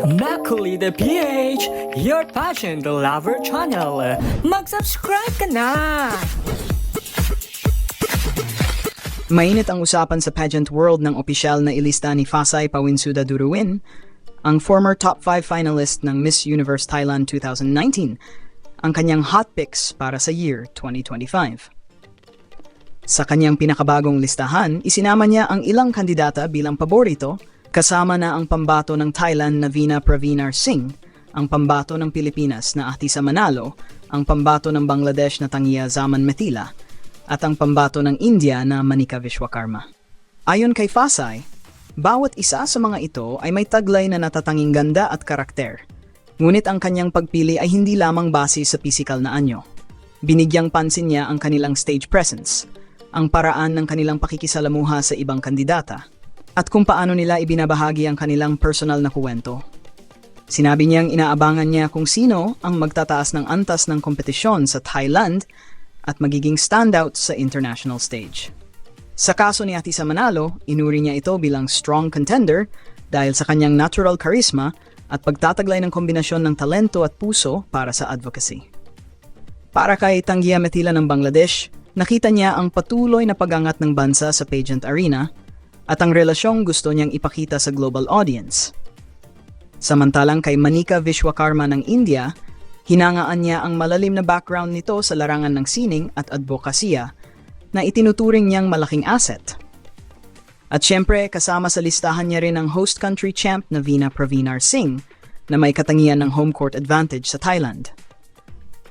Macaulay the PH, your passion the lover channel. Mag-subscribe ka na! Mainit ang usapan sa pageant world ng opisyal na ilista ni Fasay Pawinsuda Duruin, ang former top 5 finalist ng Miss Universe Thailand 2019, ang kanyang hot picks para sa year 2025. Sa kanyang pinakabagong listahan, isinama niya ang ilang kandidata bilang paborito, kasama na ang pambato ng Thailand na Vina Pravinar Singh, ang pambato ng Pilipinas na Atisa Manalo, ang pambato ng Bangladesh na Tangiya Zaman Metila, at ang pambato ng India na Manika Vishwakarma. Ayon kay Fasay, bawat isa sa mga ito ay may taglay na natatanging ganda at karakter. Ngunit ang kanyang pagpili ay hindi lamang base sa pisikal na anyo. Binigyang pansin niya ang kanilang stage presence, ang paraan ng kanilang pakikisalamuha sa ibang kandidata, at kung paano nila ibinabahagi ang kanilang personal na kuwento. Sinabi niyang inaabangan niya kung sino ang magtataas ng antas ng kompetisyon sa Thailand at magiging standout sa international stage. Sa kaso ni Atisa Manalo, inuri niya ito bilang strong contender dahil sa kanyang natural charisma at pagtataglay ng kombinasyon ng talento at puso para sa advocacy. Para kay Tangia Metila ng Bangladesh, nakita niya ang patuloy na pagangat ng bansa sa pageant arena at ang relasyong gusto niyang ipakita sa global audience. Samantalang kay Manika Vishwakarma ng India, hinangaan niya ang malalim na background nito sa larangan ng sining at advokasya na itinuturing niyang malaking asset. At syempre, kasama sa listahan niya rin ang host country champ na Vina Pravinar Singh na may katangian ng home court advantage sa Thailand.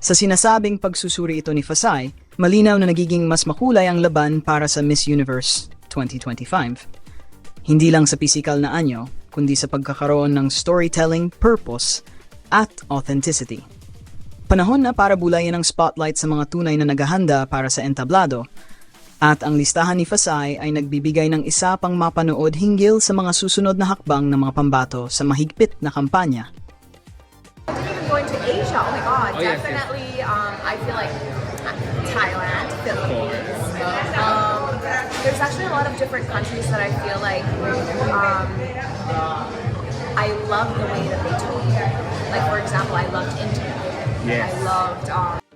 Sa sinasabing pagsusuri ito ni Fasay, malinaw na nagiging mas makulay ang laban para sa Miss Universe 2025. Hindi lang sa pisikal na anyo, kundi sa pagkakaroon ng storytelling, purpose, at authenticity. Panahon na para bulayan ang spotlight sa mga tunay na naghahanda para sa entablado, at ang listahan ni Fasay ay nagbibigay ng isa pang mapanood hinggil sa mga susunod na hakbang ng mga pambato sa mahigpit na kampanya. going to Asia. Oh my god, Oh, yes, yes. definitely. Um, I feel like Thailand, Philippines. Um, there's actually a lot of different countries that I feel like um, I love the way that they told. Like for example, I loved India. Yes. I loved. Um,